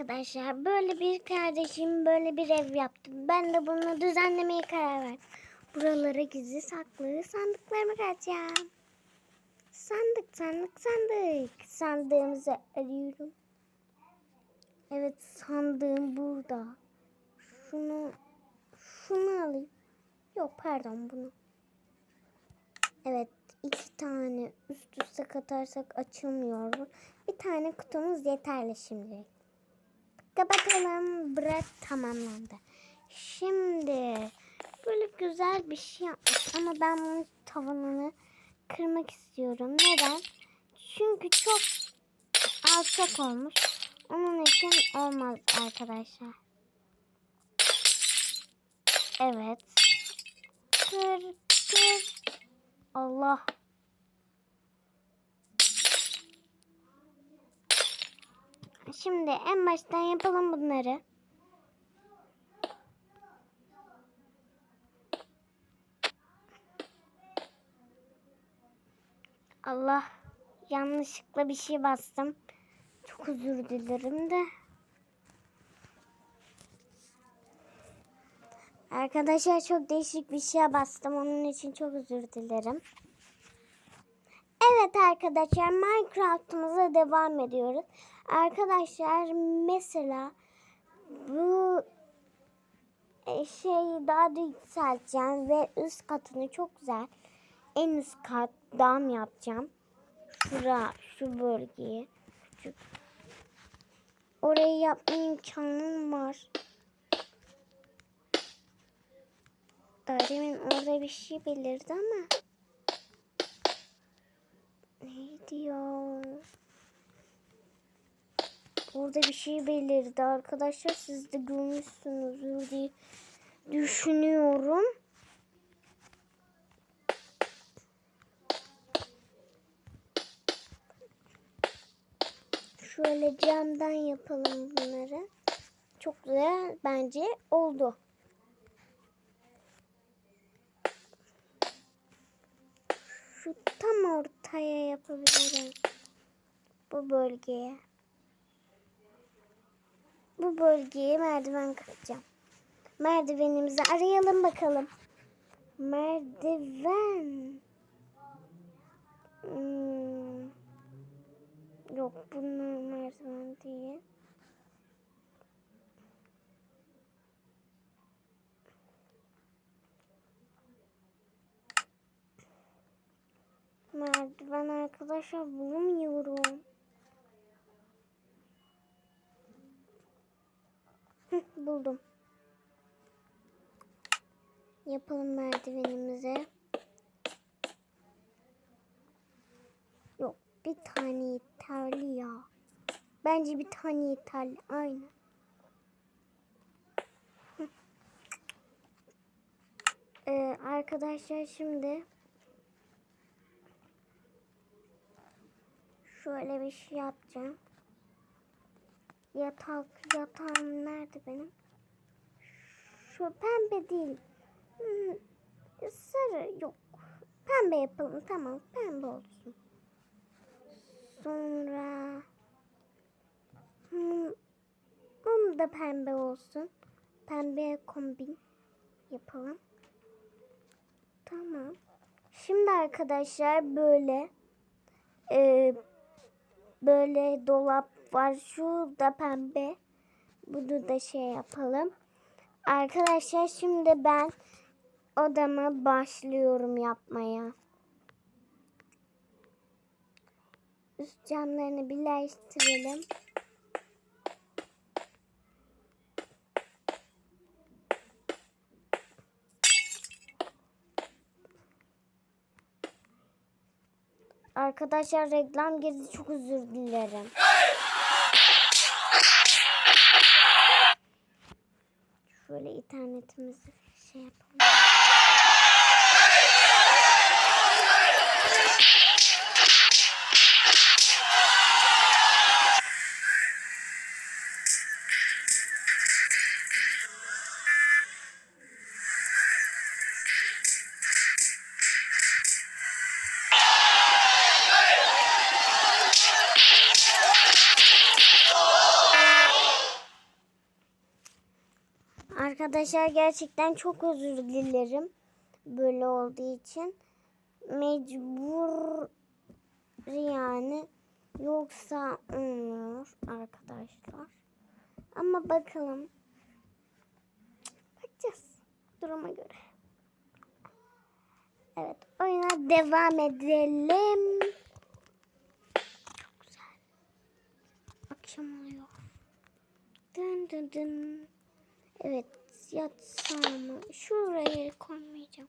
arkadaşlar böyle bir kardeşim böyle bir ev yaptı. Ben de bunu düzenlemeye karar verdim. Buralara gizli saklı sandıklarımı kaçacağım. Sandık sandık sandık. Sandığımızı arıyorum. Evet sandığım burada. Şunu şunu alayım. Yok pardon bunu. Evet iki tane üst üste katarsak açılmıyor. Bir tane kutumuz yeterli şimdilik. Kapatalım. Bırak tamamlandı. Şimdi böyle güzel bir şey yapmış ama ben bunun tavanını kırmak istiyorum. Neden? Çünkü çok alçak olmuş. Onun için olmaz arkadaşlar. Evet. Kır kır. Allah. Şimdi en baştan yapalım bunları. Allah yanlışlıkla bir şey bastım. Çok özür dilerim de. Arkadaşlar çok değişik bir şeye bastım. Onun için çok özür dilerim. Evet arkadaşlar Minecraft'ımıza devam ediyoruz. Arkadaşlar mesela bu e, şeyi daha da yükselteceğim ve üst katını çok güzel en üst kat dam yapacağım. Şura, şu bölgeyi. Orayı yapma imkanım var. Öğretmen orada bir şey belirdi ama. Ya? Orada bir şey belirdi arkadaşlar. Siz de görmüşsünüzdür diye düşünüyorum. Şöyle camdan yapalım bunları. Çok güzel bence oldu. Şu tam ortaya yapabilirim. Bu bölgeye. Bu bölgeye merdiven kıracağım. Merdivenimizi arayalım bakalım. Merdiven. Hmm. Yok bunlar merdiven değil. Merdiven arkadaşlar. Hıh, buldum. Yapalım merdivenimizi. Yok bir tane yeterli ya. Bence bir tane yeterli. Aynen. Ee, arkadaşlar şimdi şöyle bir şey yapacağım. Yatak, yatağım nerede benim? Şu pembe değil. Hmm, sarı yok. Pembe yapalım tamam pembe olsun. Sonra hmm, mum da pembe olsun. Pembe kombin yapalım. Tamam. Şimdi arkadaşlar böyle e, böyle dolap var. Şu da pembe. Bunu da şey yapalım. Arkadaşlar şimdi ben odamı başlıyorum yapmaya. Üst camlarını birleştirelim. Arkadaşlar reklam girdi çok özür dilerim. Şöyle internetimizi şey yapalım. Arkadaşlar gerçekten çok özür dilerim. Böyle olduğu için. Mecbur yani. Yoksa olmuyor arkadaşlar. Ama bakalım. Bakacağız. Duruma göre. Evet oyuna devam edelim. Çok güzel. Akşam oluyor. Dın dın dın. Evet yatsam? Şuraya koymayacağım.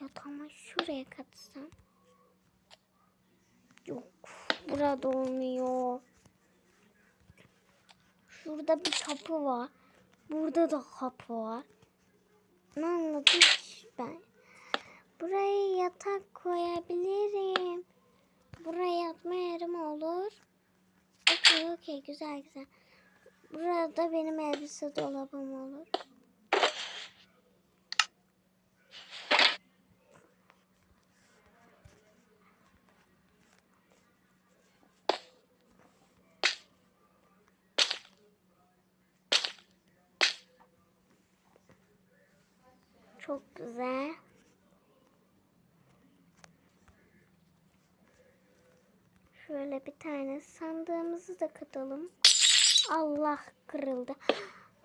Yatağıma şuraya katsam. Yok. Burada olmuyor. Şurada bir kapı var. Burada da kapı var. Ne anladım ben? Buraya yatak koyabilirim. Buraya yatma yerim olur. Okey okey güzel güzel. Burada benim elbise dolabım olur. Çok güzel. Şöyle bir tane sandığımızı da katalım. Allah kırıldı.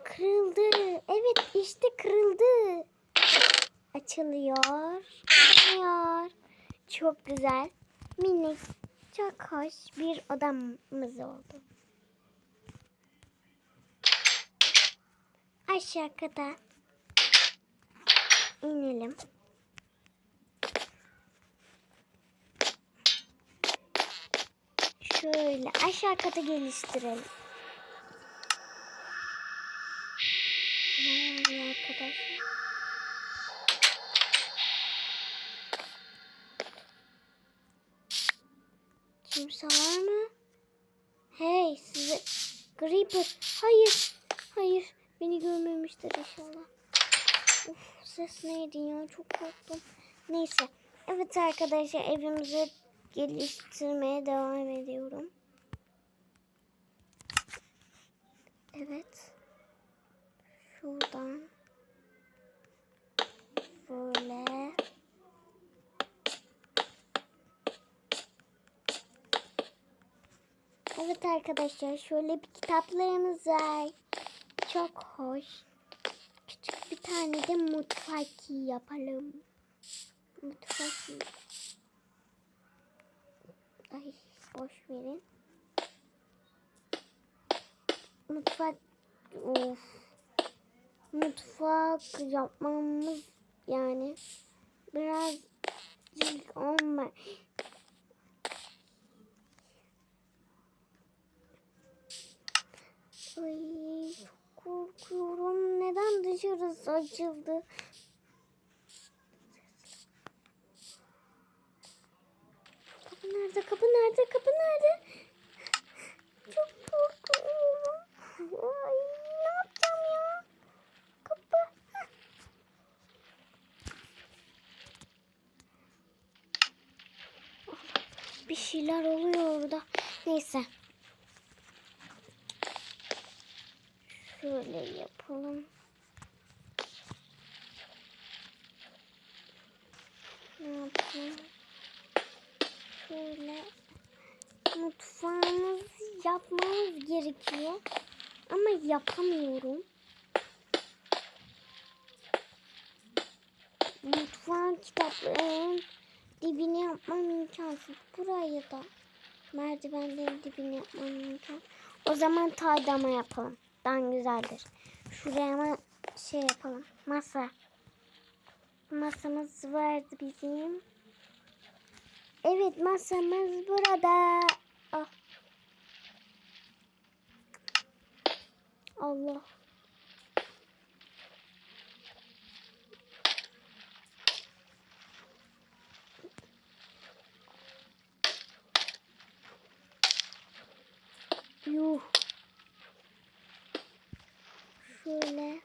Kırıldı. Evet işte kırıldı. Açılıyor. Açılıyor. Çok güzel. Minik. Çok hoş bir odamız oldu. Aşağı kadar inelim. Şöyle aşağı kata geliştirelim. Creeper. Hayır. Hayır. Beni görmemiştir inşallah. Uf ses neydi ya? Çok korktum. Neyse. Evet arkadaşlar evimizi geliştirmeye devam ediyorum. Evet. Şuradan. Böyle. Evet arkadaşlar şöyle bir kitaplarımız var. Çok hoş. Küçük bir tane de mutfak yapalım. Mutfak. Ay boş verin. Mutfak. Of. Mutfak yapmamız yani biraz olma. Ay korkuyorum. Neden dışarısı açıldı? Kapı nerede? Kapı nerede? Kapı nerede? Çok korkuyorum. Ay ne yapacağım ya? Kapı. Heh. Bir şeyler oluyor orada. Neyse. Şöyle yapalım. Ne yapalım? Şöyle mutfağımızı yapmamız gerekiyor. Ama yapamıyorum. Mutfağın kitaplarının dibini yapmam imkansız. Burayı da merdivenlerin dibini yapmam imkansız. O zaman taydama yapalım. Daha güzeldir. Şuraya ama şey yapalım. Masa. Masamız vardı bizim. Evet masamız burada. Ah. Allah. Yuh. Şöyle.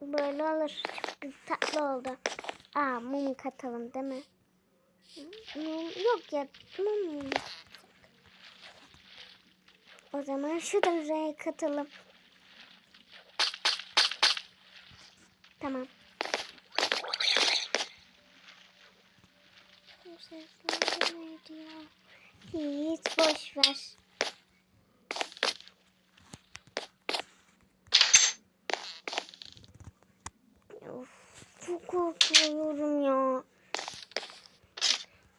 Böyle olur. Çok tatlı oldu. Aa mum katalım değil mi? Hmm, Yok ya. Hmm. O zaman şu da buraya katalım. Tamam. Hiç boş ver. Of, çok korkuyorum ya.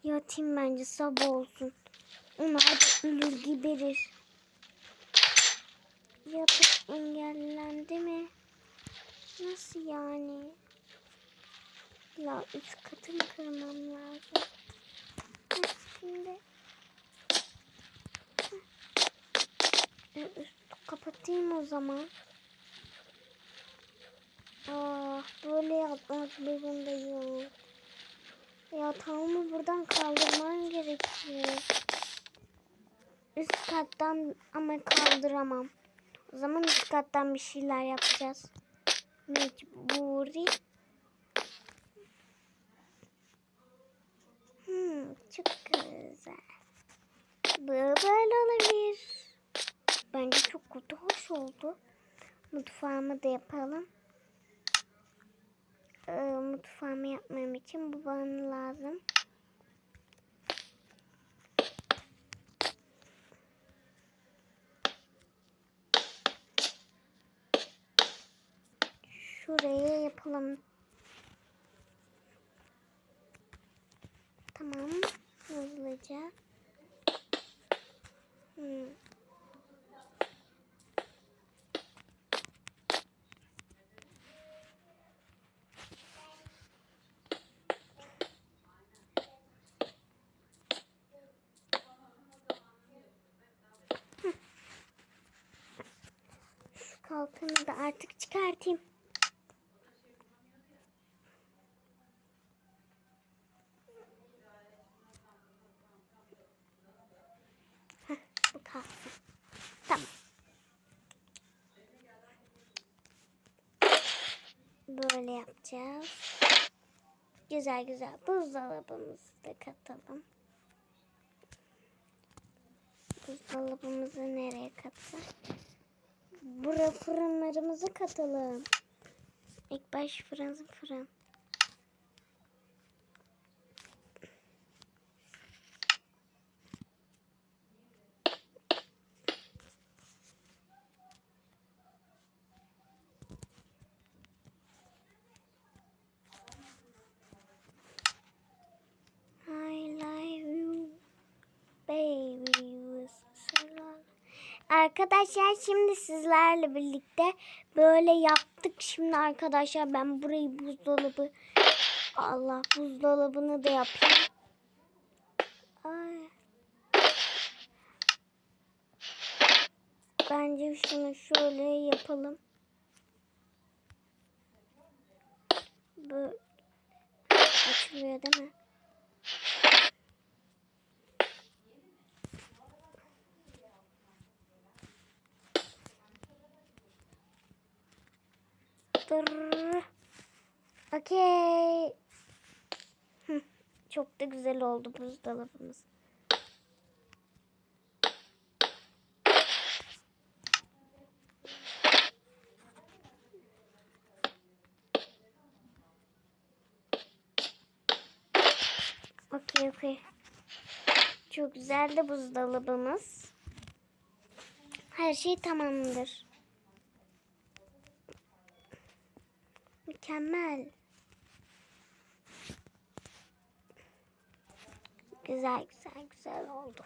Yatayım bence sabah olsun. Onlar da ölür giberir. Yatak engellendi mi? Nasıl yani? Ya üst katını kırmam lazım. Heh, Şimdi üstü kapatayım o zaman. Ah böyle yapmak zorundayım. Yatağımı buradan kaldırmam gerekiyor. Üst kattan ama kaldıramam. O zaman üst kattan bir şeyler yapacağız. Mecburi. Hmm, çok güzel. Böyle olabilir. Bence çok kötü hoş oldu. Mutfağımı da yapalım. Ee, mutfağımı yapmam için bu bana lazım. Şuraya yapalım. Tamam. Hızlıca. Hmm. Kalkanı da artık çıkartayım. Tamam. Böyle yapacağız. Güzel güzel buzdolabımızı da katalım. Buzdolabımızı nereye katsak? Bura fırınlarımızı katalım. İlk baş fırın fırın. Arkadaşlar şimdi sizlerle birlikte böyle yaptık. Şimdi arkadaşlar ben burayı buzdolabı Allah buzdolabını da yapayım. Ay. Bence şunu şöyle yapalım. Bu açılıyor değil mi? Okey. Çok da güzel oldu buzdolabımız. Okey okey. Çok güzel de buzdolabımız. Her şey tamamdır. Mükemmel. Güzel güzel güzel oldu.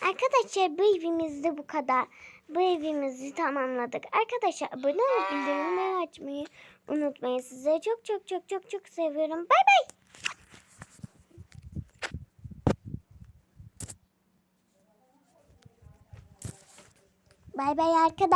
Arkadaşlar bu evimizde bu kadar. Bu evimizi tamamladık. Arkadaşlar abone olup bildirimleri açmayı unutmayın. Size çok çok çok çok çok seviyorum. Bay bay. Bay bay arkadaşlar.